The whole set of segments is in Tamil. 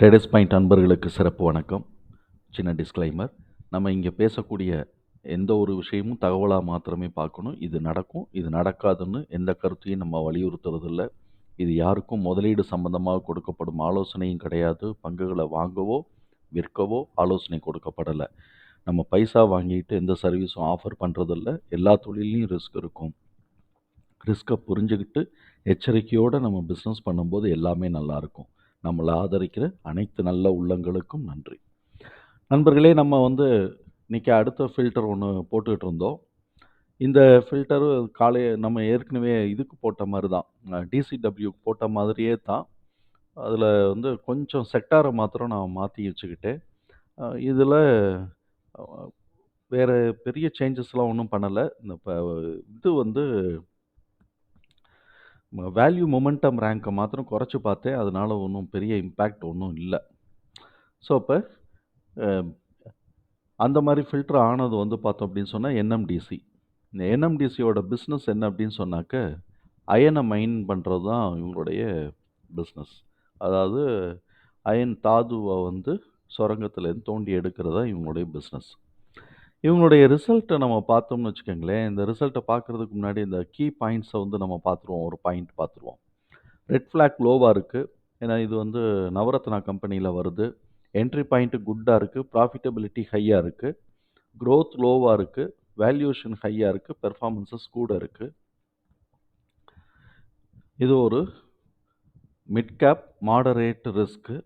ட்ரேடர்ஸ் பாயிண்ட் அன்பர்களுக்கு சிறப்பு வணக்கம். சின்ன டிஸ்க்ளைமர் நம்ம இங்கே பேசக்கூடிய எந்த ஒரு விஷயமும் தகவலாக மாத்திரமே பார்க்கணும். இது நடக்கும் இது நடக்காதுன்னு எந்த கருத்தையும் நம்ம வலியுறுத்துறதில்ல. இது யாருக்கும் முதலீடு சம்பந்தமாக கொடுக்கப்படும் ஆலோசனையும் கிடையாது. பங்குகளை வாங்கவோ விற்கவோ ஆலோசனை கொடுக்கப்படலை. நம்ம பைசா வாங்கிட்டு எந்த சர்வீஸும் ஆஃபர் பண்ணுறதில்ல எல்லா தொழிலையும் ரிஸ்க் இருக்கும். ரிஸ்க்கை புரிஞ்சுக்கிட்டு எச்சரிக்கையோடு நம்ம பிஸ்னஸ் பண்ணும்போது எல்லாமே நல்லாயிருக்கும் நம்மளை ஆதரிக்கிற அனைத்து நல்ல உள்ளங்களுக்கும் நன்றி. நண்பர்களே நம்ம வந்து இன்றைக்கி அடுத்த ஃபில்டர் ஒன்று போட்டுக்கிட்டு இருந்தோம். இந்த ஃபில்டரு காலை நம்ம ஏற்கனவே இதுக்கு போட்ட மாதிரி தான் டிசிடபிள்யூ போட்ட மாதிரியே தான். அதில் வந்து கொஞ்சம் செக்டாரை மாத்திரம் நான் மாற்றி வச்சுக்கிட்டேன். இதில் வேறு பெரிய சேஞ்சஸ்லாம் ஒன்றும் பண்ணலை. இந்த இப்போ இது வந்து வேல்யூ மொமெண்டம் ரேங்க்கை மாத்திரம் குறைச்சி பார்த்தேன். அதனால் ஒன்றும் பெரிய இம்பேக்ட் ஒன்றும் இல்லை. ஸோ அப்போ அந்த மாதிரி ஃபில்டர் ஆனது வந்து பார்த்தோம் அப்படின்னு சொன்னால் என்எம்டிசி இந்த என்எம்டிசியோட பிஸ்னஸ் என்ன அப்படின்னு சொன்னாக்க அயனை மைன் பண்ணுறது தான் இவங்களுடைய பிஸ்னஸ் அதாவது அயன் தாதுவை வந்து சுரங்கத்துலேருந்து தோண்டி எடுக்கிறது தான் இவங்களுடைய பிஸ்னஸ் இவங்களுடைய ரிசல்ட்டை நம்ம பார்த்தோம்னு வச்சுக்கோங்களேன் இந்த ரிசல்ட்டை பார்க்குறதுக்கு முன்னாடி இந்த கீ பாயிண்ட்ஸை வந்து நம்ம பார்த்துருவோம் ஒரு பாயிண்ட் பார்த்துருவோம். ரெட் ஃப்ளாக் லோவாக இருக்குது ஏன்னா இது வந்து நவரத்னா கம்பெனியில் வருது. என்ட்ரி பாயிண்ட்டு குட்டாக இருக்குது ப்ராஃபிட்டபிலிட்டி ஹையாக இருக்குது க்ரோத் லோவாக இருக்குது வேல்யூஷன் ஹையாக இருக்குது பெர்ஃபார்மன்ஸஸ் கூட இருக்குது இது ஒரு மிட் கேப் மாடரேட் ரிஸ்க்கு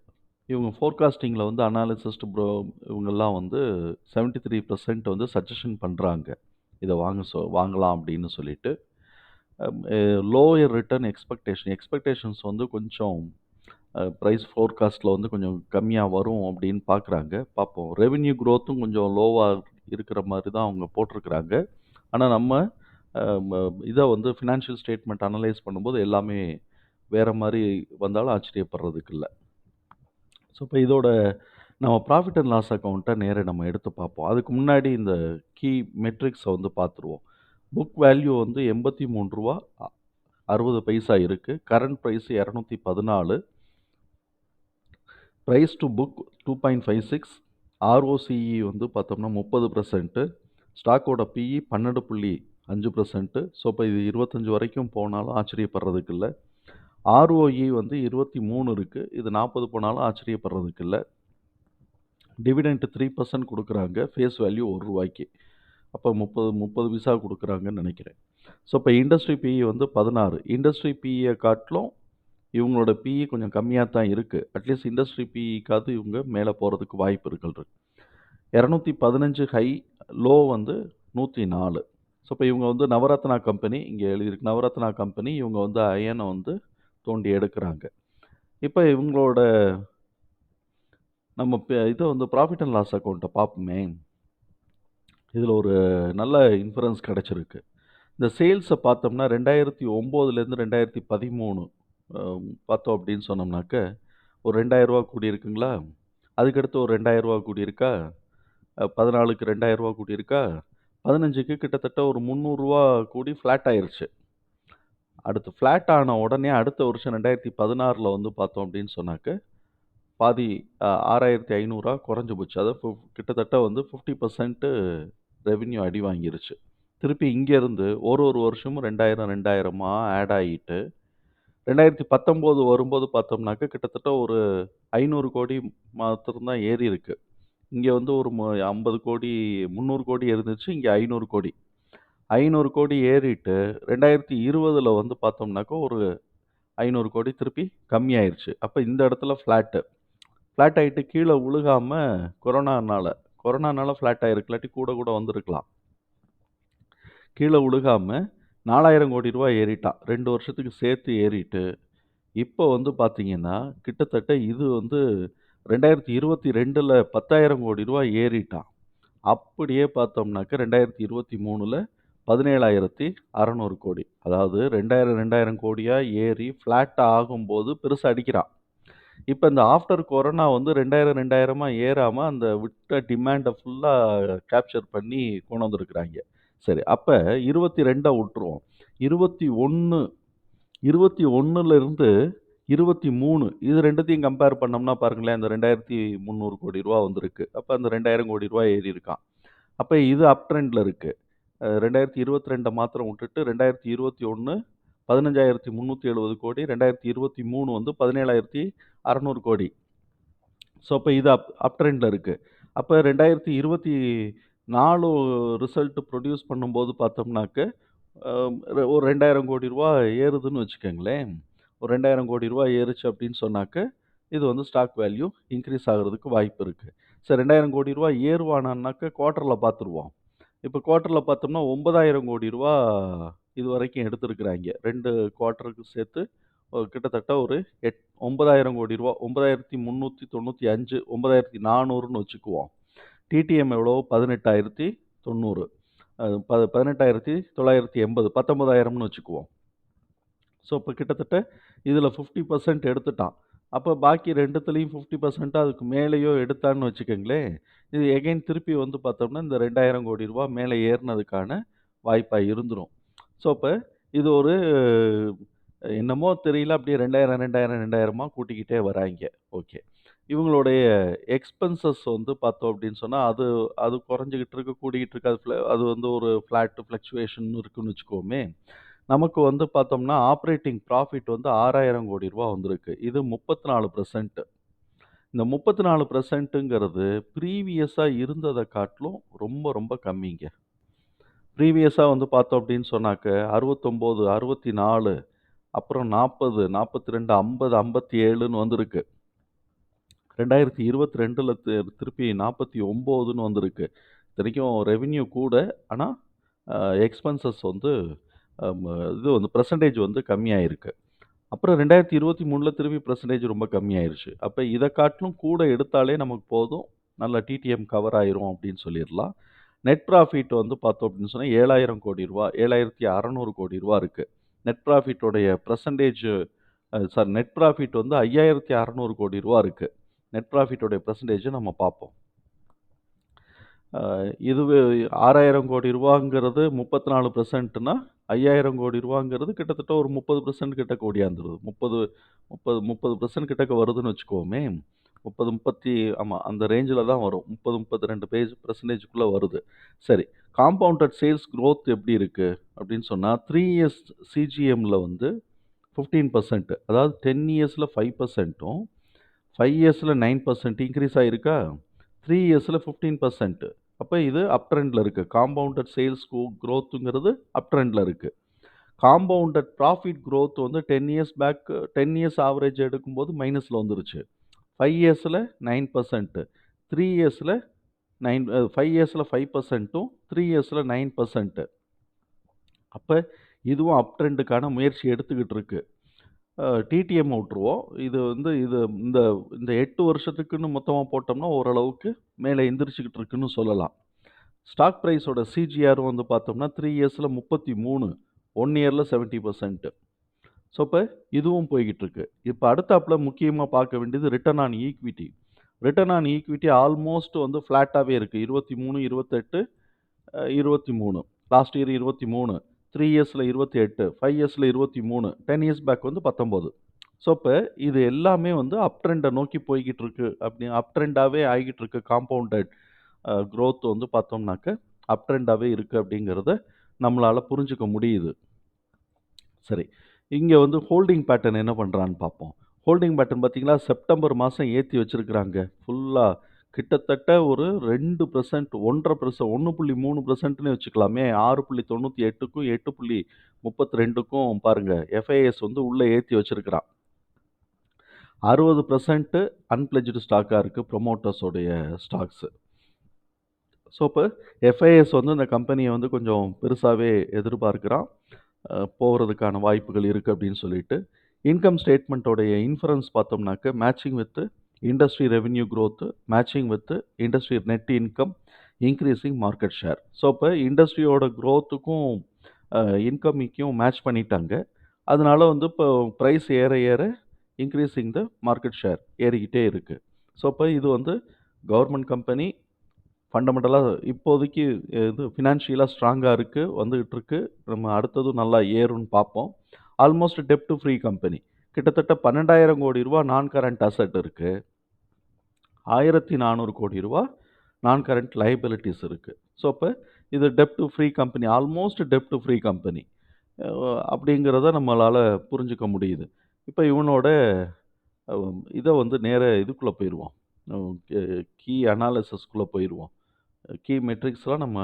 இவங்க ஃபோர்காஸ்டிங்கில் வந்து அனாலிசிஸ்ட் ப்ரோ இவங்கெல்லாம் வந்து செவன்ட்டி த்ரீ பர்சன்ட் வந்து சஜஷன் பண்ணுறாங்க இதை வாங்க சொ வாங்கலாம் அப்படின்னு சொல்லிட்டு. லோயர் ரிட்டர்ன் எக்ஸ்பெக்டேஷன் எக்ஸ்பெக்டேஷன்ஸ் வந்து கொஞ்சம் ப்ரைஸ் ஃபோர்காஸ்ட்டில் வந்து கொஞ்சம் கம்மியாக வரும் அப்படின்னு பார்க்குறாங்க பார்ப்போம் ரெவென்யூ க்ரோத்தும் கொஞ்சம் லோவாக இருக்கிற மாதிரி தான் அவங்க போட்டிருக்கிறாங்க. ஆனால் நம்ம இதை வந்து ஃபினான்ஷியல் ஸ்டேட்மெண்ட் அனலைஸ் பண்ணும்போது எல்லாமே வேறு மாதிரி வந்தாலும் ஆச்சரியப்படுறதுக்கு இல்லை. ஸோ இப்போ இதோட நம்ம ப்ராஃபிட் அண்ட் லாஸ் அக்கௌண்ட்டை நேராக நம்ம எடுத்து பார்ப்போம். அதுக்கு முன்னாடி இந்த கீ மெட்ரிக்ஸை வந்து பார்த்துருவோம். புக் வேல்யூ வந்து எண்பத்தி மூணு ரூபா அறுபது பைசா இருக்குது கரண்ட் ப்ரைஸ் இரநூத்தி பதினாலு. Price to book two point five six ROCE வந்து பார்த்தோம்னா முப்பது பர்சன்ட்டு ஸ்டாக்கோட பிஇ பன்னெண்டு புள்ளி அஞ்சு பர்சன்ட்டு ஸோ இப்போ இது இருபத்தஞ்சி வரைக்கும் போனாலும் ஆச்சரியப்படுறதுக்கு இல்லை. ஆர்ஓஇ வந்து இருபத்தி மூணு இருக்குது இது நாற்பது போனாலும் ஆச்சரியப்படுறதுக்கு இல்லை டிவிடெண்ட் த்ரீ பர்சன்ட் கொடுக்குறாங்க. ஃபேஸ் வேல்யூ ஒரு ரூபாய்க்கு. அப்போ முப்பது முப்பது விசா கொடுக்குறாங்கன்னு நினைக்கிறேன். ஸோ இப்போ இண்டஸ்ட்ரி பிஇ வந்து பதினாறு. இண்டஸ்ட்ரி பிஇயை காட்டிலும் இவங்களோட பிஇ கொஞ்சம் கம்மியாக தான் இருக்குது அட்லீஸ்ட் இண்டஸ்ட்ரி பிஇக்காவது இவங்க மேலே போகிறதுக்கு வாய்ப்பு இருக்கிறது இரநூத்தி பதினஞ்சு ஹை லோ வந்து நூற்றி நாலு. ஸோ இப்போ இவங்க வந்து நவரத்னா கம்பெனி இங்கே எழுதியிருக்கு. நவரத்னா கம்பெனி இவங்க வந்து அயனை வந்து தோண்டி எடுக்கிறாங்க. இப்போ இவங்களோட நம்ம இதை வந்து ப்ராஃபிட் அண்ட் லாஸ் அக்கௌண்ட்டை பார்ப்போமே இதில் ஒரு நல்ல இன்ஃபரன்ஸ் கிடச்சிருக்கு. இந்த சேல்ஸை பார்த்தோம்னா ரெண்டாயிரத்தி ஒம்போதுலேருந்து ரெண்டாயிரத்தி பதிமூணு பார்த்தோம் அப்படின்னு சொன்னோம்னாக்க ஒரு ரெண்டாயிரரூவா கூடியிருக்குங்களா? அதுக்கடுத்து ஒரு ரெண்டாயிரரூவா கூடியிருக்கா? பதினாலுக்கு ரெண்டாயிரரூவா கூடியிருக்கா? பதினஞ்சுக்கு கிட்டத்தட்ட ஒரு முந்நூறுரூவா கூடி ஃப்ளாட் ஆயிடுச்சு அடுத்து ஃப்ளாட் ஆன உடனே அடுத்த வருஷம் ரெண்டாயிரத்தி பதினாறில் வந்து பார்த்தோம் அப்படின்னு சொன்னாக்க பாதி ஆறாயிரத்தி ஐநூறுரூவா குறைஞ்சி போச்சு. அதை கிட்டத்தட்ட வந்து ஃபிஃப்டி பர்சன்ட்டு ரெவின்யூ அடி வாங்கிருச்சு. திருப்பி இங்கேருந்து ஒரு ஒரு வருஷமும் ரெண்டாயிரம் ரெண்டாயிரமாக ஆட் ஆகிட்டு ரெண்டாயிரத்தி பத்தொம்போது வரும்போது பார்த்தோம்னாக்க கிட்டத்தட்ட ஒரு ஐநூறு கோடி மாத்திரம்தான் ஏறி இருக்குது இங்கே வந்து ஒரு ஐம்பது கோடி முந்நூறு கோடி இருந்துச்சு இங்கே ஐநூறு கோடி. ஐநூறு கோடி ஏறிட்டு ரெண்டாயிரத்தி இருபதில் வந்து பார்த்தோம்னாக்கா ஒரு ஐநூறு கோடி திருப்பி கம்மியாயிருச்சு. அப்போ இந்த இடத்துல ஃப்ளாட்டு ஃப்ளாட் ஆகிட்டு கீழே விழுகாமல் கொரோனானால கொரோனானால ஃப்ளாட் ஆகிருக்கு இல்லாட்டி கூட கூட வந்திருக்கலாம். கீழே விழுகாமல் நாலாயிரம் கோடி ரூபா ஏறிட்டான். ரெண்டு வருஷத்துக்கு சேர்த்து ஏறிட்டு இப்போ வந்து பார்த்தீங்கன்னா கிட்டத்தட்ட இது வந்து ரெண்டாயிரத்தி இருபத்தி ரெண்டில் பத்தாயிரம் கோடி ரூபா ஏறிட்டான். அப்படியே பார்த்தோம்னாக்க ரெண்டாயிரத்தி இருபத்தி மூணில் பதினேழாயிரத்தி அறநூறு கோடி. அதாவது ரெண்டாயிரம் ரெண்டாயிரம் கோடியாக ஏறி ஃப்ளாட் ஆகும்போது பெருசாக அடிக்கிறான் இப்போ இந்த ஆஃப்டர் கொரோனா வந்து ரெண்டாயிரம் ரெண்டாயிரமாக ஏறாமல் அந்த விட்ட டிமாண்டை ஃபுல்லாக கேப்சர் பண்ணி கொண்டு வந்திருக்கிறாங்க. சரி அப்போ இருபத்தி ரெண்டை விட்டுருவோம். இருபத்தி ஒன்று இருபத்தி ஒன்றுலேருந்து 23 இது ரெண்டுத்தையும் கம்பேர் பண்ணோம்னா பாருங்களேன், அந்த 2,300 கோடி ரூபா வந்திருக்கு. அப்போ அந்த 2,000 கோடி ரூபா ஏறியிருக்கான். அப்போ இது அப் இருக்குது ரெண்டாயிரத்தி இருபத்தி ரெண்டை மாத்திரம் விட்டுட்டு ரெண்டாயிரத்தி இருபத்தி ஒன்று பதினஞ்சாயிரத்தி முந்நூற்றி எழுபது கோடி ரெண்டாயிரத்தி இருபத்தி மூணு வந்து பதினேழாயிரத்தி அறநூறு கோடி. ஸோ அப்போ இது அப் அப் ட்ரெண்டில் இருக்குது அப்போ ரெண்டாயிரத்தி இருபத்தி நாலு ரிசல்ட் ப்ரொடியூஸ் பண்ணும்போது பார்த்தோம்னாக்க ஒரு ரெண்டாயிரம் கோடி ரூபா ஏறுதுன்னு வச்சுக்கோங்களேன். ஒரு ரெண்டாயிரம் கோடி ரூபா ஏறுச்சு அப்படின்னு சொன்னாக்க இது வந்து ஸ்டாக் வேல்யூ இன்க்ரீஸ் ஆகிறதுக்கு வாய்ப்பு இருக்குது சரி ரெண்டாயிரம் கோடி ரூபா ஏறுவானான்னாக்க குவார்ட்டரில் பார்த்துருவோம். இப்போ குவார்ட்டரில் பார்த்தோம்னா ஒன்பதாயிரம் கோடி ரூபா இது வரைக்கும் எடுத்திருக்கிறாங்க. ரெண்டு குவார்ட்டருக்கு சேர்த்து கிட்டத்தட்ட ஒரு எட் ஒன்பதாயிரம் கோடி ரூபா ஒன்பதாயிரத்தி முந்நூற்றி தொண்ணூற்றி அஞ்சு ஒன்பதாயிரத்தி நானூறுன்னு வச்சுக்குவோம். டிடிஎம் எவ்வளோ பதினெட்டாயிரத்தி தொண்ணூறு. ப பதினெட்டாயிரத்தி தொள்ளாயிரத்தி எண்பது பத்தொம்பதாயிரம்னு வச்சுக்குவோம். ஸோ இப்போ கிட்டத்தட்ட இதில் ஃபிஃப்டி பர்சன்ட் எடுத்துட்டான். அப்போ பாக்கி 2த்துலயும் 50% அதுக்கு மேலேயோ எடுத்தான்னு வச்சுக்கோங்களேன் இது எகைன் திருப்பி வந்து பார்த்தோம்னா, இந்த 2,000 கோடி ரூபா மேலே ஏறினதுக்கான வாய்ப்பாக இருந்துடும் ஸோ இப்போ இது ஒரு என்னமோ தெரியல அப்படியே 2,000 2,000 2,000மா கூட்டிக்கிட்டே வராங்க ஓகே. இவங்களுடைய எக்ஸ்பென்சஸ் வந்து பார்த்தோம் அப்படின்னு சொன்னால் அது அது குறைஞ்சிக்கிட்டு இருக்கு, கூடிக்கிட்டு இருக்கு. அது ஃப்ள அது வந்து ஒரு ஃப்ளாட்டு ஃப்ளக்சுவேஷன் இருக்குன்னு வச்சுக்கோமே நமக்கு வந்து பார்த்தோம்னா ஆப்ரேட்டிங் ப்ராஃபிட் வந்து ஆறாயிரம் கோடி ரூபா வந்திருக்கு. இது முப்பத்தி நாலு பர்சன்ட்டு இந்த முப்பத்தி நாலு பர்சன்ட்டுங்கிறது ப்ரீவியஸாக இருந்ததை காட்டிலும் ரொம்ப ரொம்ப கம்மிங்க. ப்ரீவியஸாக வந்து பார்த்தோம் அப்படின்னு சொன்னாக்க அறுபத்தொம்போது அறுபத்தி நாலு அப்புறம் நாற்பது நாற்பத்தி ரெண்டு ஐம்பது ஐம்பத்தி ஏழுன்னு வந்திருக்கு. ரெண்டாயிரத்தி இருபத்தி ரெண்டில் திருப்பி நாற்பத்தி ஒம்போதுன்னு வந்திருக்கு. இத்தனைக்கும் ரெவின்யூ கூட ஆனால் எக்ஸ்பென்சஸ் வந்து இது வந்து பர்சன்டேஜ் வந்து கம்மியாயிருக்கு. அப்புறம் ரெண்டாயிரத்தி இருபத்தி மூணில் திரும்பி பர்சன்டேஜ் ரொம்ப கம்மியாயிருச்சு. அப்போ இதை காட்டிலும் கூட எடுத்தாலே நமக்கு போதும். நல்ல டிடிஎம் கவர் ஆயிரும் அப்படின்னு சொல்லிடலாம் நெட் ப்ராஃபிட் வந்து பார்த்தோம் அப்படின்னு சொன்னால் ஏழாயிரம் கோடி ரூபா ஏழாயிரத்தி அறநூறு கோடி ரூபா இருக்குது net ப்ராஃபிட்டோடைய percentage sir sorry net profit வந்து 5,600 கோடி ரூபா இருக்குது நெட் ப்ராஃபிட்டோடைய பர்சன்டேஜை நம்ம பார்ப்போம். இது ஆறாயிரம் கோடி ரூபாங்கிறது முப்பத்தி நாலு பர்சென்ட்டுன்னா ஐயாயிரம் கோடி ரூபாங்கிறது கிட்டத்தட்ட ஒரு முப்பது பர்சன்ட் கிட்ட கோடியாந்துருது. முப்பது முப்பது முப்பது பர்சன்ட் கிட்டக்க வருதுன்னு வச்சுக்கோமே முப்பது முப்பத்தி ஆமாம் அந்த ரேஞ்சில் தான் வரும். முப்பது முப்பத்தி ரெண்டு பேஜ் பர்சன்டேஜுக்குள்ளே வருது. சரி காம்பவுண்டட் சேல்ஸ் க்ரோத் எப்படி இருக்குது அப்படின்னு சொன்னால் த்ரீ இயர்ஸ் சிஜிஎம்மில் வந்து ஃபிஃப்டீன் பர்சன்ட்டு அதாவது டென் இயர்ஸில் ஃபைவ் பர்சன்ட்டும் ஃபைவ் இயர்ஸில் நைன் பர்சன்ட் இன்க்ரீஸ் ஆகிருக்கா த்ரீ இயர்ஸில் ஃபிஃப்டீன் பர்சன்ட்டு அப்போ இது அப் இருக்குது இருக்கு. காம்பவுண்டட் சேல்ஸ் க்ரோத்துங்கிறது அப்ட்ரெண்டில் அப் ட்ரெண்ட்ல காம்பவுண்டட் ப்ராஃபிட் க்ரோத் வந்து 10 இயர்ஸ் பேக் 10 இயர்ஸ் ஆவரேஜ் எடுக்கும்போது மைனஸில் வந்துருச்சு. ஃபைவ் இயர்ஸில் நைன் பர்சன்ட்டு த்ரீ இயர்ஸில் நைன் ஃபைவ் இயர்ஸில் ஃபைவ் பர்சன்ட்டும் த்ரீ இயர்ஸில் நைன் பர்சன்ட்டு அப்போ இதுவும் அப் ட்ரெண்டுக்கான முயற்சி எடுத்துக்கிட்டு இருக்குது டிடிஎம் விட்டுருவோம். இது வந்து இது இந்த இந்த எட்டு வருஷத்துக்குன்னு மொத்தமாக போட்டோம்னா, ஓரளவுக்கு மேலே எந்திரிச்சுக்கிட்டு இருக்குன்னு சொல்லலாம். ஸ்டாக் ப்ரைஸோட சிஜிஆர் வந்து பார்த்தோம்னா, த்ரீ இயர்ஸில் முப்பத்தி மூணு ஒன் இயரில் செவன்ட்டி பர்சன்ட்டு ஸோ இப்போ இதுவும் போய்கிட்டு இருக்கு. இப்போ அடுத்தாப்பில் முக்கியமாக பார்க்க வேண்டியது return on equity. Return on equity almost வந்து ஃப்ளாட்டாகவே இருக்குது இருபத்தி மூணு இருபத்தெட்டு இருபத்தி மூணு லாஸ்ட் இயர் 23 த்ரீ இயர்ஸில் இருபத்தி எட்டு ஃபைவ் இயர்ஸில் இருபத்தி மூணு டென் இயர்ஸ் பேக் வந்து 19 ஸோ இப்போ இது எல்லாமே வந்து அப் ட்ரெண்டை நோக்கி போய்கிட்டு இருக்கு. அப்படி அப் ட்ரெண்டாகவே ஆகிட்டு இருக்கு. காம்பவுண்டட் க்ரோத் வந்து பார்த்தோம்னாக்க, அப் ட்ரெண்டாகவே இருக்குது அப்படிங்கிறத நம்மளால் புரிஞ்சுக்க முடியுது. சரி. இங்கே வந்து ஹோல்டிங் பேட்டர்ன் என்ன பண்ணுறான்னு பார்ப்போம். ஹோல்டிங் பேட்டர்ன் பார்த்தீங்களா, செப்டம்பர் மாதம் ஏற்றி வச்சிருக்கிறாங்க. ஃபுல்லாக கிட்டத்தட்ட ஒரு ரெண்டு ப்ரசென்ட் ஒன்றரை பர்சன்ட் ஒன்று புள்ளி மூணு ப்ரசென்ட்டுன்னு வச்சுக்கலாமே. ஆறு புள்ளி தொண்ணூற்றி எட்டுக்கும் எட்டு புள்ளி முப்பத்தி ரெண்டுக்கும் பாருங்கள் எஃப்ஐஎஸ் வந்து உள்ளே ஏற்றி வச்சிருக்கிறான். 60% அன்பிளெட்ஜ்டு ஸ்டாக்கா இருக்கு புரமோட்டர்ஸ் உடைய ஸ்டாக்ஸ். ஸோ இப்போ எஃப்ஐஎஸ் வந்து இந்த கம்பெனியை வந்து கொஞ்சம் பெருசாகவே எதிர்பார்க்கிறான். போகிறதுக்கான வாய்ப்புகள் இருக்குது அப்படின்னு சொல்லிட்டு. இன்கம் ஸ்டேட்மெண்ட்டோடைய இன்ஃபரன்ஸ் பார்த்தோம்னாக்க, matching with industry revenue growth, matching with industry net income, increasing market share. So இப்போ இண்டஸ்ட்ரியோட க்ரோத்துக்கும் இன்கமிக்கும் மேட்ச் பண்ணிட்டாங்க. அதனால வந்து இப்போ ப்ரைஸ் ஏற ஏற இன்க்ரீஸிங் த மார்க்கெட் ஷேர் ஏறிக்கிட்டே இருக்குது ஸோ இப்போ இது வந்து கவர்மெண்ட் கம்பெனி ஃபண்டமெண்டலாக இப்போதைக்கு இது ஃபினான்ஷியலாக ஸ்ட்ராங்காக இருக்குது வந்துக்கிட்டு இருக்குது நம்ம அடுத்ததும் நல்லா ஏறும்னு பார்ப்போம். ஆல்மோஸ்ட் டெப்ட் ஃப்ரீ கம்பெனி. கிட்டத்தட்ட பன்னெண்டாயிரம் கோடி ரூபா நான் கரண்ட் அசெட் ஆயிரத்தி நானூறு கோடி ரூபா நான் கரண்ட் லைபிலிட்டிஸ் இருக்குது ஸோ, அப்போ இது டெப்ட் ஃப்ரீ கம்பெனி. ஆல்மோஸ்ட் டெப்ட் ஃப்ரீ கம்பெனி. அப்படிங்கிறத நம்மளால் புரிஞ்சுக்க முடியுது. இப்போ இவனோட இதை வந்து நேர இதுக்குள்ளே போயிடுவோம் கீ அனாலிசஸ்க்குள்ளே போயிடுவோம் கீ மெட்ரிக்ஸ்லாம் நம்ம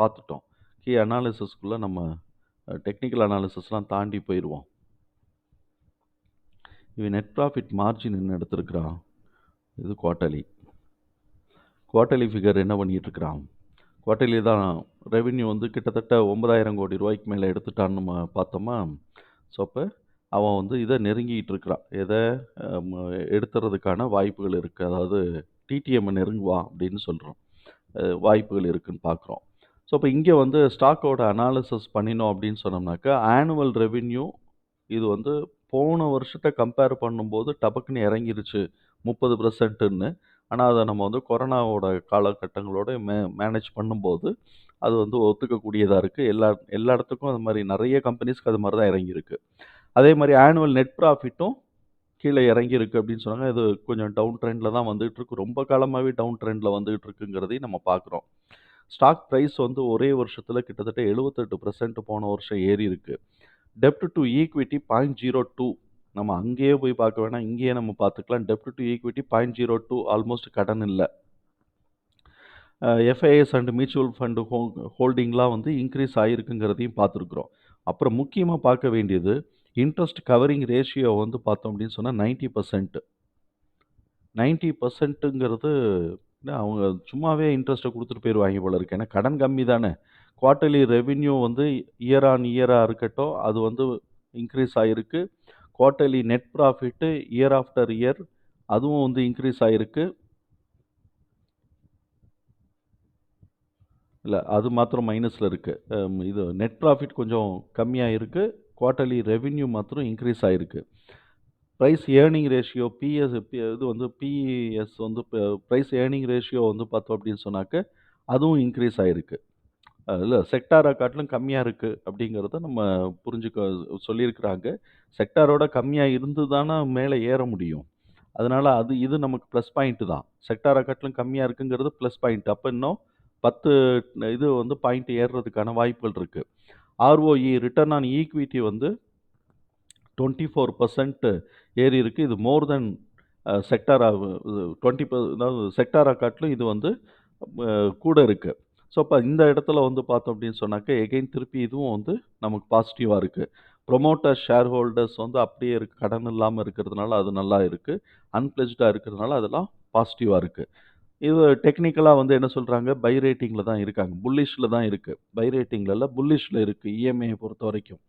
பார்த்துட்டோம். கீ அனாலிசஸ்க்குள்ளே நம்ம டெக்னிக்கல் அனாலிசிஸ்லாம் தாண்டி போயிடுவோம் இவன் நெட் ப்ராஃபிட் மார்ஜின் என்ன எடுத்திருக்கிறான்? இது குவார்ட்டர்லி. குவார்ட்டர்லி ஃபிகர் என்ன பண்ணிகிட்ருக்குறான் குவார்ட்டர்லி தான் ரெவின்யூ வந்து கிட்டத்தட்ட ஒன்பதாயிரம் கோடி ரூபாய்க்கு மேலே எடுத்துட்டான்னு நம்ம பார்த்தோமா? ஸோ, அப்போ அவன் வந்து இதை நெருங்கிட்டு இருக்கிறான். எதை எடுத்துறதுக்கான வாய்ப்புகள் இருக்குது அதாவது டிடிஎம்மை நெருங்குவான் அப்படின்னு சொல்கிறோம் வாய்ப்புகள் இருக்குன்னு பார்க்குறோம். ஸோ, இப்போ இங்கே வந்து ஸ்டாக்கோட அனாலிசிஸ் பண்ணினோம் அப்படின்னு சொன்னோம்னாக்கா, ஆனுவல் ரெவின்யூ இது வந்து போன வருஷத்தை கம்பேர் பண்ணும்போது டபக்குன்னு இறங்கிருச்சு முப்பது பர்சன்ட்டுன்னு ஆனால் அதை நம்ம வந்து கொரோனாவோட காலகட்டங்களோட மே மேனேஜ் பண்ணும்போது, அது வந்து ஒத்துக்கக்கூடியதாக இருக்குது எல்லா எல்லா இடத்துக்கும் அது மாதிரி நிறைய கம்பெனிஸ்க்கு அது மாதிரி தான் இறங்கியிருக்கு. அதே மாதிரி ஆனுவல் நெட் ப்ராஃபிட்டும் கீழே இறங்கியிருக்கு அப்படின்னு சொன்னாங்க. இது கொஞ்சம் டவுன் ட்ரெண்டில் தான் வந்துகிட்டு இருக்கு. ரொம்ப காலமாகவே டவுன் ட்ரெண்டில் வந்துகிட்டு இருக்குங்கிறதையும் நம்ம பார்க்குறோம். ஸ்டாக் ப்ரைஸ் வந்து ஒரே வருஷத்தில் கிட்டத்தட்ட 78% போன வருஷம் ஏறி இருக்குது டெப்ட் டு ஈக்விட்டி 0.02 நம்ம அங்கேயே போய் பார்க்க வேணாம். இங்கேயே நம்ம பார்த்துக்கலாம். டெப்ட் டு ஈக்விட்டி 0.02 ஆல்மோஸ்ட் கடன் இல்லை எஃப்ஐஎஸ் அண்ட் மியூச்சுவல் ஃபண்டு ஹோ ஹோல்டிங்லாம் வந்து இன்க்ரீஸ் ஆகிருக்குங்கிறதையும் பார்த்துருக்குறோம். அப்புறம் முக்கியமாக பார்க்க வேண்டியது, இன்ட்ரெஸ்ட் கவரிங் ரேஷியோ வந்து பார்த்தோம் அப்படின்னு சொன்னா 90%. 90%ங்கிறது என்ன அவங்க சும்மாவே இன்ட்ரெஸ்ட்டை கொடுத்துட்டு போயிடுவாங்க போல இருக்கு. ஏன்னா கடன் கம்மி தானே. குவார்ட்டர்லி ரெவின்யூ வந்து இயர் ஆன் இயராக இருக்கட்டும், அது வந்து இன்க்ரீஸ் ஆகிருக்கு quarterly net profit year after year அதுவும் வந்து இன்க்ரீஸ் ஆகிருக்கு இல்லை அது மாத்திரம் மைனஸில் இருக்குது இது நெட் ப்ராஃபிட் கொஞ்சம் கம்மியாக இருக்குது குவார்ட்டர்லி ரெவின்யூ மாத்திரம் இன்க்ரீஸ் ஆகிருக்கு price earning ratio PS P இது வந்து பிஎஸ் வந்து ப்ரைஸ் ஏர்னிங் ரேஷியோ வந்து பார்த்தோம் அப்படின்னு சொன்னாக்க, அதுவும் இன்க்ரீஸ் ஆகிருக்கு இல்லை செக்டாரை காட்டிலும் கம்மியாக இருக்குது அப்படிங்கிறத நம்ம புரிஞ்சுக்க சொல்லியிருக்கிறாங்க. செக்டாரோட கம்மியாக இருந்து தானே மேலே ஏற முடியும். அதனால் அது இது நமக்கு ப்ளஸ் பாயிண்ட்டு தான். செக்டாரை காட்டிலும் கம்மியாக இருக்குங்கிறது ப்ளஸ் பாயிண்ட். அப்போ இன்னும் 10 இது வந்து பாயிண்ட் ஏறுறதுக்கான வாய்ப்புகள் இருக்குது ஆர்ஓஇ ரிட்டர்ன் ஆன் ஈக்விட்டி வந்து 24% ஏறியிருக்கு. இது மோர் தென் செக்டாராக செக்டாரா இது 20 ப அதாவது செக்டாரா காட்டிலும் இது வந்து கூட இருக்குது ஸோ, அப்போ இந்த இடத்துல வந்து பார்த்தோம் அப்படின்னு சொன்னாக்க, எகைன் திருப்பி இதுவும் வந்து நமக்கு பாசிட்டிவாக இருக்குது ப்ரொமோட்டர் ஷேர் ஹோல்டர்ஸ் வந்து அப்படியே இருக்கு. கடன் இல்லாமல் இருக்கிறதுனால அது நல்லா இருக்குது அன்பிளெட்ஜ்டா இருக்கிறதுனால அதெல்லாம் பாசிட்டிவாக இருக்குது இது டெக்னிக்கலாக வந்து என்ன சொல்கிறாங்க பை ரேட்டிங்கில் தான் இருக்காங்க. புல்லிஷில் தான் இருக்குது பை ரேட்டிங்லலாம் புல்லிஷில் இருக்குது இஎம்ஐயை பொறுத்த வரைக்கும்.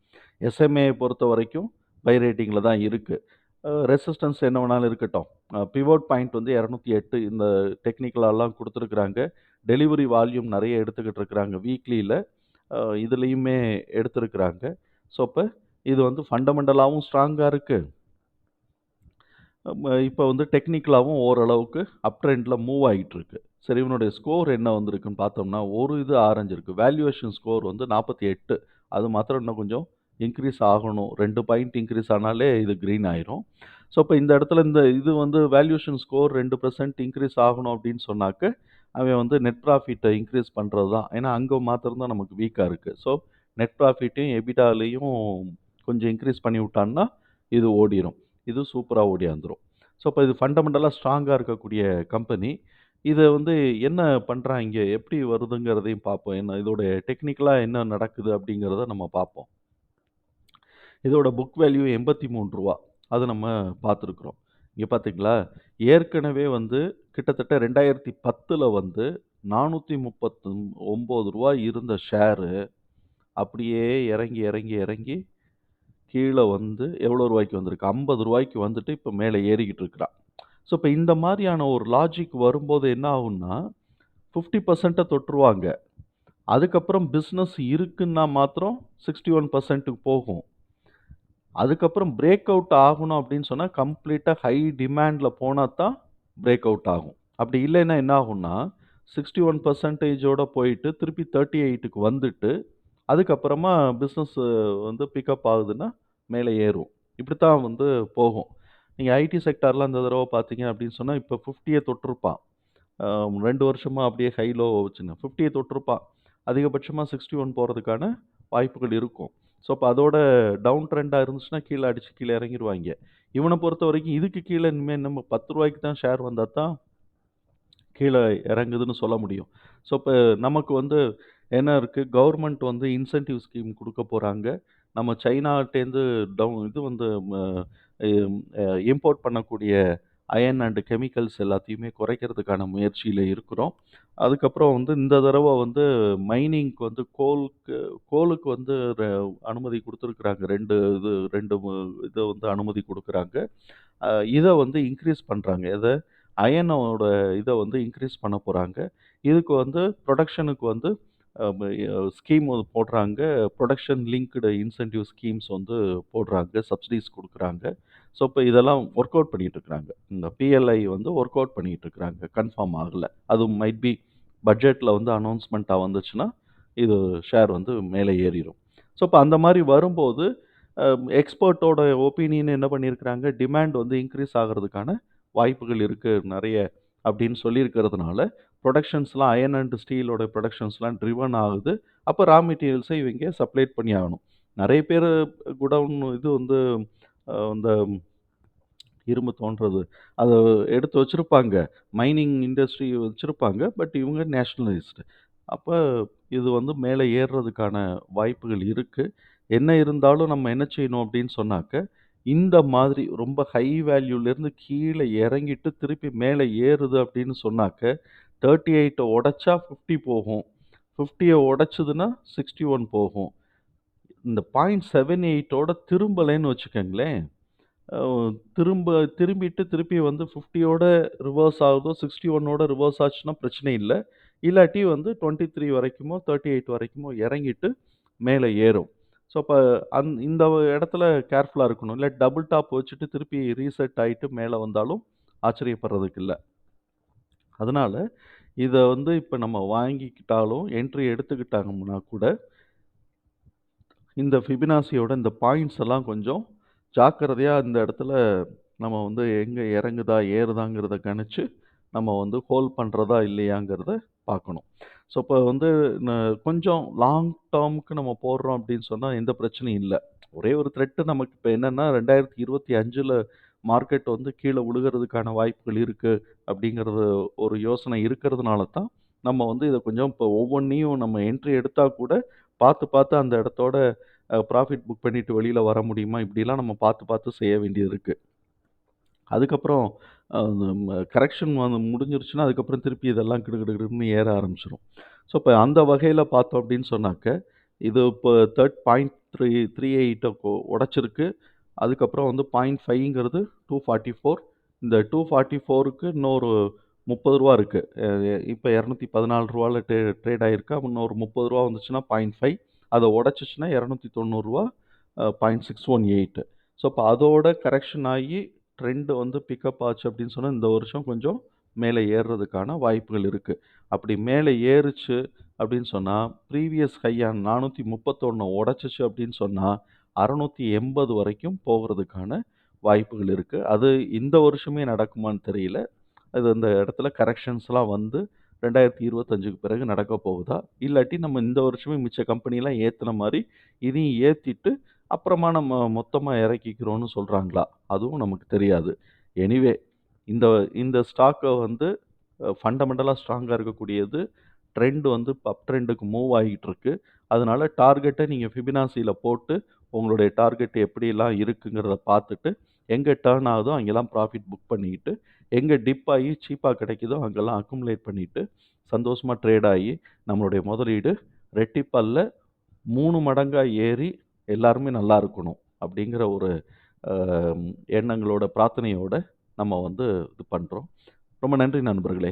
எஸ்எம்ஐயை பொறுத்த வரைக்கும் பை ரேட்டிங்கில் தான் இருக்குது ரெசிஸ்டன்ஸ் என்ன வேணாலும் இருக்கட்டும். பிவோட் பாயிண்ட் வந்து 208 இந்த டெக்னிக்கலாலாம் கொடுத்துருக்குறாங்க டெலிவரி வால்யூம் நிறைய எடுத்துக்கிட்டு இருக்கிறாங்க வீக்லியில் இதுலேயுமே எடுத்துருக்குறாங்க ஸோ, இப்போ இது வந்து ஃபண்டமெண்டலாகவும் ஸ்ட்ராங்காக இருக்குது இப்போ வந்து டெக்னிக்கலாகவும் ஓரளவுக்கு அப் ட்ரெண்டில் மூவ் ஆகிட்டுருக்கு சரி இவனுடைய ஸ்கோர் என்ன வந்திருக்குன்னு பார்த்தோம்னா, ஒரு இது ஆரஞ்சிருக்கு. வேல்யூவேஷன் ஸ்கோர் வந்து 48. அது மாத்திரம் இன்னும் கொஞ்சம் இன்க்ரீஸ் ஆகணும். ரெண்டு பாயிண்ட் இன்க்ரீஸ் ஆனாலே இது க்ரீன் ஆயிரும். ஸோ, இப்போ இந்த இடத்துல இந்த இது வந்து வேல்யூஷன் ஸ்கோர் ரெண்டு பர்சன்ட் இன்க்ரீஸ் ஆகணும் அப்படின்னு சொன்னாக்க, அவன் வந்து நெட் ப்ராஃபிட்டை இன்க்ரீஸ் பண்ணுறது தான். ஏன்னா அங்கே மாத்திரம் தான் நமக்கு வீக்காக இருக்குது ஸோ, நெட் ப்ராஃபிட்டையும், எபிடாலையும் கொஞ்சம் இன்க்ரீஸ் பண்ணி விட்டான்னா, இது ஓடிரும். இது சூப்பராக ஓடியாந்துரும். ஸோ, இப்போ இது ஃபண்டமெண்டலாக ஸ்ட்ராங்காக இருக்கக்கூடிய கம்பெனி. இதை வந்து என்ன பண்ணுறாங்க எப்படி வருதுங்கிறதையும் பார்ப்போம். என்ன இதோட டெக்னிக்கலாக என்ன நடக்குது அப்படிங்கிறத நம்ம பார்ப்போம். இதோட புக் வேல்யூ எண்பத்தி மூணு ரூபா அது நம்ம பார்த்துருக்குறோம். இங்கே பார்த்தீங்களா, ஏற்கனவே வந்து கிட்டத்தட்ட 2010ல வந்து நானூற்றி முப்பத்து ஒம்பது ரூபா இருந்த ஷேரு அப்படியே இறங்கி, இறங்கி, இறங்கி கீழே வந்து எவ்வளோ ரூபாய்க்கு வந்திருக்கு? ஐம்பது ரூபாய்க்கு வந்துட்டு இப்போ மேலே ஏறிக்கிட்டு இருக்கிறான். ஸோ, இப்போ இந்த மாதிரியான ஒரு லாஜிக் வரும்போது என்ன ஆகும்னா, ஃபிஃப்டி பர்சண்ட்டை தொட்டுருவாங்க. அதுக்கப்புறம் பிஸ்னஸ் இருக்குன்னா மாத்திரம் சிக்ஸ்டி ஒன் பர்சன்ட்டுக்கு போகும். அதுக்கப்புறம் பிரேக் அவுட் ஆகணும் அப்படின்னு சொன்னா, கம்ப்ளீட்டா ஹை டிமாண்ட்ல போனா தான் பிரேக் அவுட் ஆகும். அப்படி இல்லைன்னா என்ன ஆகும்னா, 61%ஓட போயிட்டு திருப்பி 38க்கு வந்துட்டு, அதுக்கப்புறமா பிசினஸ் வந்து பிக்கப் ஆகுதுன்னா மேலே ஏறும். இப்படித்தான் வந்து போகும். நீங்க ஐடி செக்டார்லாம் இந்த தடவ பார்த்தீங்க அப்படின்னு சொன்னா, இப்ப 50ய தொட்டிருப்பான். அ 2 வருஷமா அப்படியே ஹை லோ வச்சுன்னு 50ய தொட்டிருப்பான். அதிகபட்சமா 61 போறதுக்கான வாய்ப்புகள் இருக்கும். ஸோ, அப்போ அதோட டவுன் ட்ரெண்டாக இருந்துச்சுன்னா, கீழே அடித்து கீழே இறங்கிடுவாங்க இவனை பொறுத்த வரைக்கும் இதுக்கு கீழே இனிமேல் நம்ம பத்து ரூபாய்க்கு தான் ஷேர் வந்தால் தான் கீழே இறங்குதுன்னு சொல்ல முடியும். ஸோ, இப்போ நமக்கு வந்து என்ன இருக்குது கவர்மெண்ட் வந்து இன்சென்டிவ் ஸ்கீம் கொடுக்க போகிறாங்க நம்ம சைனாட்டேருந்து டவுன் இது வந்து இம்போர்ட் பண்ணக்கூடிய அயர்ன் அண்ட் கெமிக்கல்ஸ் எல்லாத்தையுமே குறைக்கிறதுக்கான முயற்சியில் இருக்கிறோம். அதுக்கப்புறம் வந்து இந்த தடவை வந்து மைனிங்க்கு வந்து கோலுக்கு கோலுக்கு வந்து அனுமதி கொடுத்துருக்குறாங்க. ரெண்டு இது ரெண்டு இதை வந்து அனுமதி கொடுக்குறாங்க. இதை வந்து இன்க்ரீஸ் பண்ணுறாங்க இதை அயனோட இதை வந்து இன்க்ரீஸ் பண்ண போகிறாங்க இதுக்கு வந்து ப்ரொடக்ஷனுக்கு வந்து ஸ்கீம் வந்து ஸ்கீம் போடுறாங்க. ப்ரொடக்ஷன் லிங்க்டு இன்சென்டிவ் ஸ்கீம்ஸ் வந்து போடுறாங்க. சப்சிடிஸ் கொடுக்குறாங்க ஸோ, இப்போ இதெல்லாம் ஒர்க் அவுட் பண்ணிகிட்ருக்குறாங்க இந்த பிஎல்ஐ வந்து ஒர்க் அவுட் பண்ணிகிட்ருக்குறாங்க இருக்கிறாங்க. கன்ஃபார்ம் ஆகலை அது மைட் பி பட்ஜெட்டில் வந்து அனௌன்ஸ்மெண்ட்டாக வந்துச்சுன்னா, இது ஷேர் வந்து மேலே ஏறிடும் ஸோ, இப்போ அந்த மாதிரி வரும்போது, எக்ஸ்பர்ட்டோட ஒப்பீனியன் என்ன பண்ணியிருக்கிறாங்க, டிமாண்ட் வந்து இன்க்ரீஸ் ஆகிறதுக்கான வாய்ப்புகள் இருக்குது நிறைய அப்படின்னு சொல்லியிருக்கிறதுனால, ப்ரொடக்ஷன்ஸ்லாம் அயர்ன் அண்ட் ஸ்டீலோட ப்ரொடக்ஷன்ஸ்லாம் ட்ரிவன் ஆகுது. அப்போ ரா மெட்டீரியல்ஸை இவங்க சப்ளை பண்ணி ஆகணும். நிறைய பேர் குடவுன் இது வந்து அந்த இரும்பு தோன்றது அதை எடுத்து வச்சுருப்பாங்க மைனிங் இண்டஸ்ட்ரி வச்சுருப்பாங்க பட் இவங்க நேஷ்னலிஸ்ட் அப்போ இது வந்து மேலே ஏறுறதுக்கான வாய்ப்புகள் இருக்குது என்ன இருந்தாலும் நம்ம என்ன செய்யணும் அப்படின்னு சொன்னாக்க, இந்த மாதிரி ரொம்ப ஹை வேல்யூலேருந்து கீழே இறங்கிட்டு திருப்பி மேலே ஏறுது அப்படின்னு சொன்னாக்க, 38 உடைச்சா 50 போகும். 50ய உடைச்சதுன்னா 61 போகும். இந்த 0.78ஓட திரும்பலைன்னு வச்சுக்கோங்களேன் திரும்ப திரும்பிட்டு திருப்பி வந்து 50யோட ரிவர்ஸ் ஆகுதோ, 61ஓட ரிவர்ஸ் ஆச்சுன்னா பிரச்சனை இல்லை இல்லாட்டி வந்து 23 வரைக்குமோ, 38 வரைக்குமோ இறங்கிட்டு மேலே ஏறும். ஸோ, அப்போ அந் இந்த இடத்துல கேர்ஃபுல்லாக இருக்கணும். இல்லை டபுள் டாப் வச்சுட்டு திருப்பி ரீசெட் ஆகிட்டு மேலே வந்தாலும் ஆச்சரியப்படுறதுக்கு இல்லை அதனால் இதை வந்து இப்போ நம்ம வாங்கிக்கிட்டாலும், என்ட்ரி எடுத்துக்கிட்டாங்கன்னா கூட இந்த ஃபிபினாசியோட இந்த பாயிண்ட்ஸ் எல்லாம் கொஞ்சம் ஜாக்கிரதையாக இந்த இடத்துல நம்ம வந்து எங்கே இறங்குதா, ஏறுதாங்கிறத கணிச்சு, நம்ம வந்து ஹோல் பண்ணுறதா இல்லையாங்கிறத பார்க்கணும். ஸோ, இப்போ வந்து கொஞ்சம் லாங் டேர்முக்கு நம்ம போடுறோம் அப்படின்னு சொன்னால் எந்த பிரச்சனையும் இல்லை ஒரே ஒரு த்ரெட்டு நமக்கு இப்போ என்னென்னா ரெண்டாயிரத்தி இருபத்தி அஞ்சில் மார்க்கெட் வந்து கீழே விழுகுறதுக்கான வாய்ப்புகள் இருக்குது அப்படிங்கிறது ஒரு யோசனை இருக்கிறதுனால தான், நம்ம வந்து இதை கொஞ்சம் இப்போ ஒவ்வொன்றையும் நம்ம என்ட்ரி எடுத்தால் கூட, பார்த்து பார்த்து அந்த இடத்தோட ப்ராஃபிட் புக் பண்ணிவிட்டு வெளியில் வர முடியுமா? இப்படிலாம் நம்ம பார்த்து பார்த்து செய்ய வேண்டியது இருக்குது அதுக்கப்புறம் கரெக்ஷன் வந்து முடிஞ்சிருச்சுன்னா, அதுக்கப்புறம் திருப்பி இதெல்லாம் கிடுகிடுன்னு ஏற ஆரம்பிச்சிடும் ஸோ, இப்போ அந்த வகையில் பார்த்தோம் அப்படின்னு சொன்னாக்க, இது இப்போ தேர்ட் பாயிண்ட் த்ரீ த்ரீ எயிட்டை உடச்சிருக்கு. அதுக்கப்புறம் வந்து பாயிண்ட் ஃபைங்கிறது டூ ஃபார்ட்டி ஃபோர் இந்த டூ ஃபார்ட்டி ஃபோருக்கு இன்னொரு முப்பது ரூபா இருக்குது இப்போ இரநூத்தி பதினாலு ரூபாவில் ட்ரே ட்ரேட் ஆகிருக்கா இன்னொரு முப்பது ரூபா வந்துச்சுன்னா பாயிண்ட் ஃபைவ் அதை உடச்சிச்சின்னா இரநூத்தி தொண்ணூறுரூவா point six one eight so இப்போ அதோட கரெக்ஷன் ஆகி ட்ரெண்டு வந்து பிக்கப் ஆச்சு அப்படின்னு சொன்னால் இந்த வருஷம் கொஞ்சம் மேலே ஏறுறதுக்கான வாய்ப்புகள் இருக்குது அப்படி மேலே ஏறுச்சு அப்படின்னு சொன்னால் ப்ரீவியஸ் ஹையான நானூற்றி முப்பத்தொன்று உடச்சிச்சு அப்படின்னு சொன்னால் அறநூற்றி எண்பது வரைக்கும் போகிறதுக்கான வாய்ப்புகள் இருக்குது அது இந்த வருஷமே நடக்குமான்னு தெரியல. அது அந்த இடத்துல கரெக்ஷன்ஸ்லாம் வந்து 2025க்கு பிறகு நடக்க போகுதா? இல்லாட்டி நம்ம இந்த வருஷமே மிச்ச கம்பெனிலாம் ஏற்றின மாதிரி இதையும் ஏற்றிட்டு அப்புறமா நம்ம மொத்தமாக இறக்கிக்கிறோன்னு சொல்கிறாங்களா அதுவும் நமக்கு தெரியாது. எனிவே இந்த இந்த ஸ்டாக்கை வந்து ஃபண்டமெண்டலாக ஸ்ட்ராங்காக இருக்கக்கூடியது. ட்ரெண்ட் வந்து இப்போ அப் ட்ரெண்டுக்கு மூவ் ஆகிட்டு இருக்கு. அதனால டார்கெட்டை நீங்கள் ஃபிபினாசியில் போட்டு, உங்களுடைய டார்கெட் எப்படிலாம் இருக்குங்கிறத பார்த்துட்டு, எங்கே டேர்ன் ஆகுதோ அங்கெல்லாம் ப்ராஃபிட் புக் பண்ணிக்கிட்டு, எங்கே டிப் ஆகி சீப்பாக கிடைக்குதோ அங்கெல்லாம் அக்குமுலேட் பண்ணிவிட்டு சந்தோஷமாக ட்ரேட் ஆகி, நம்மளுடைய முதலீடு ரெட்டிப்பல்ல மூணு மடங்காக ஏறி எல்லாருமே நல்லா இருக்கணும். அப்படிங்கிற ஒரு எண்ணங்களோட, பிரார்த்தனையோடு நம்ம வந்து இது பண்ணுறோம் ரொம்ப நன்றி நண்பர்களே!